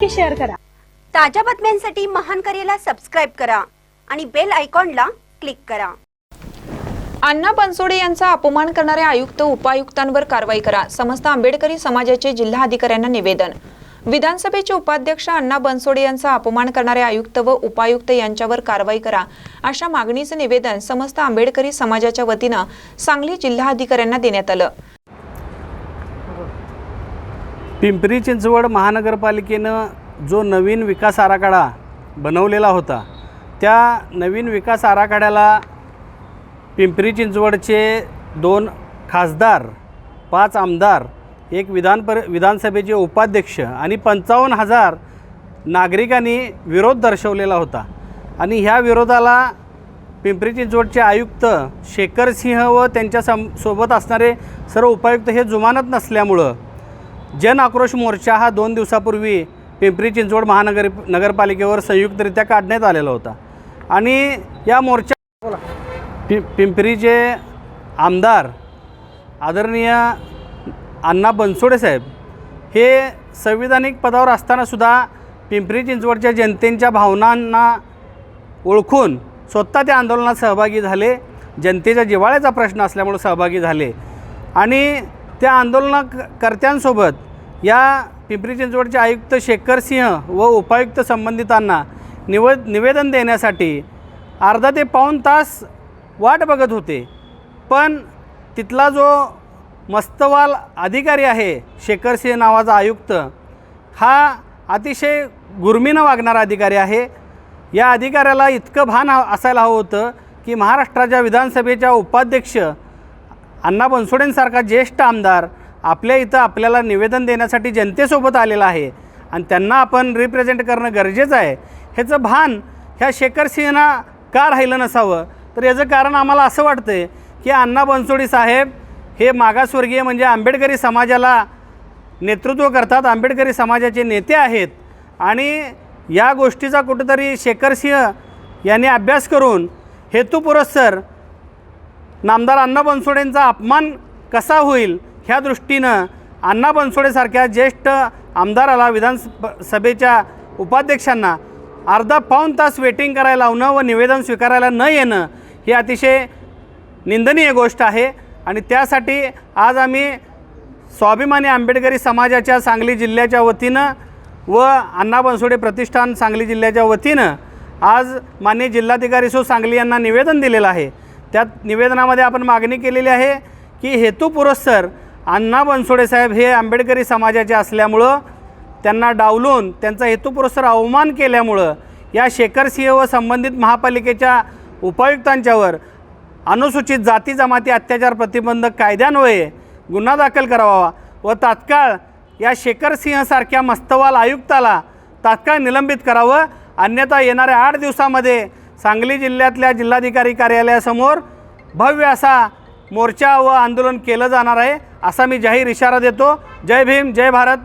की शेअर करा. ताज्या बातम्यांसाठी महान करेला सबस्क्राईब करा आणि बेल आयकॉनला क्लिक करा. अण्णा बनसोडे यांचा अपमान करणाऱ्या आयुक्त उपायुक्तांवर कारवाई करा. समस्त आंबेडकरी समाजाचे जिल्हा अधिकाऱ्यांना निवेदन. विधानसभेचे उपाध्यक्ष अण्णा बनसोडे यांचा अपमान करणारे आयुक्त व उपायुक्त यांच्यावर कारवाई करा अशा मागणीचं निवेदन समस्त आंबेडकरी समाजाच्या वतीनं सांगली जिल्हाधिकाऱ्यांना देण्यात आलं. पिंपरी चिंचवड महानगरपालिकेनं जो नवीन विकास आराखडा बनवलेला होता त्या नवीन विकास आराखड्याला पिंपरी चिंचवडचे दोन खासदार पाच आमदार एक विधान पर विधानसभेचे उपाध्यक्ष आणि पंचावन्न हजार नागरिकांनी विरोध दर्शवलेला होता. आणि ह्या विरोधाला पिंपरी चिंचवडचे आयुक्त शेखर सिंह व त्यांच्या सम सोबत असणारे सर्व उपायुक्त हे जुमानत नसल्यामुळं जन आक्रोश मोर्चा हा दोन दिवसापूर्वी पिंपरी चिंचवड महानगर नगरपालिकेवर संयुक्तरित्या काढण्यात आलेला होता. आणि या मोर्चा पि पिंपरीचे आमदार आदरणीय अण्णा बनसोडे साहेब हे संविधानिक पदावर असतानासुद्धा पिंपरी चिंचवडच्या जनतेच्या भावनांना ओळखून स्वतः त्या आंदोलनात सहभागी झाले. जनतेच्या जिव्हाळ्याचा प्रश्न असल्यामुळे सहभागी झाले. आणि त्या आंदोलनकर्त्यांसोबत या पिंपरी चिंचवडचे आयुक्त शेखर सिंह व उपायुक्त संबंधितांना निव निवेदन देण्यासाठी अर्धा ते पाऊण तास वाट बघत होते. पण तिथला जो मस्तवाल अधिकारी आहे शेखर सिंह नावाचा आयुक्त हा अतिशय गुर्मीनं वागणारा अधिकारी आहे. या अधिकाऱ्याला इतकं भान असायला हवं होतं की महाराष्ट्राच्या विधानसभेच्या उपाध्यक्ष अण्णा बनसोडेंसारखा ज्येष्ठ आमदार आपल्या इथं आपल्याला निवेदन देण्यासाठी जनतेसोबत आलेला आहे आणि त्यांना आपण रिप्रेझेंट करणं गरजेचं आहे. ह्याचं भान ह्या शेखर सिंहना का राहिलं नसावं? तर याचं कारण आम्हाला असं वाटतं आहे की अण्णा बनसोडी साहेब हे मागासवर्गीय म्हणजे आंबेडकरी समाजाला नेतृत्व करतात आंबेडकरी समाजाचे नेते आहेत. आणि या गोष्टीचा कुठंतरी शेखर सिंह यांनी अभ्यास करून हेतुपुरस्सर नामदार अण्णा बनसोडेंचा अपमान कसा होईल ह्या दृष्टीनं अण्णा बनसोडेसारख्या ज्येष्ठ आमदाराला विधानसभेच्या उपाध्यक्षांना. अर्धा पाऊण तास वेटिंग करायला लावणं व निवेदन स्वीकारायला न येणं ही अतिशय निंदनीय गोष्ट आहे. आणि त्यासाठी आज आम्ही स्वाभिमानी आंबेडकरी समाजाच्या सांगली जिल्ह्याच्या वतीनं व अण्णा बनसोडे प्रतिष्ठान सांगली जिल्ह्याच्या वतीनं आज मान्य जिल्हाधिकारी सो सांगली यांना निवेदन दिलेलं आहे. त्यात निवेदनामध्ये आपण मागणी केलेली आहे की हेतुपुरस्सर अण्णा बनसोडे साहेब हे आंबेडकरी समाजाचे असल्यामुळं त्यांना डावलून त्यांचा हेतुपुरस्सर अवमान केल्यामुळं या शेखर सिंह व संबंधित महापालिकेच्या उपायुक्तांच्यावर अनुसूचित जाती जमाती अत्याचार प्रतिबंधक कायद्यान्वये गुन्हा दाखल करावा व तात्काळ या शेखर सिंहसारख्या मस्तवाल आयुक्ताला तात्काळ निलंबित करावं. अन्यथा येणाऱ्या आठ दिवसामध्ये सांगली जिल्ह्यातल्या जिल्हाधिकारी कार्यालयासमोर भव्य असा मोर्चा व आंदोलन केलं जाणार आहे असा मी जाहीर इशारा देतो. जय भीम जय भारत.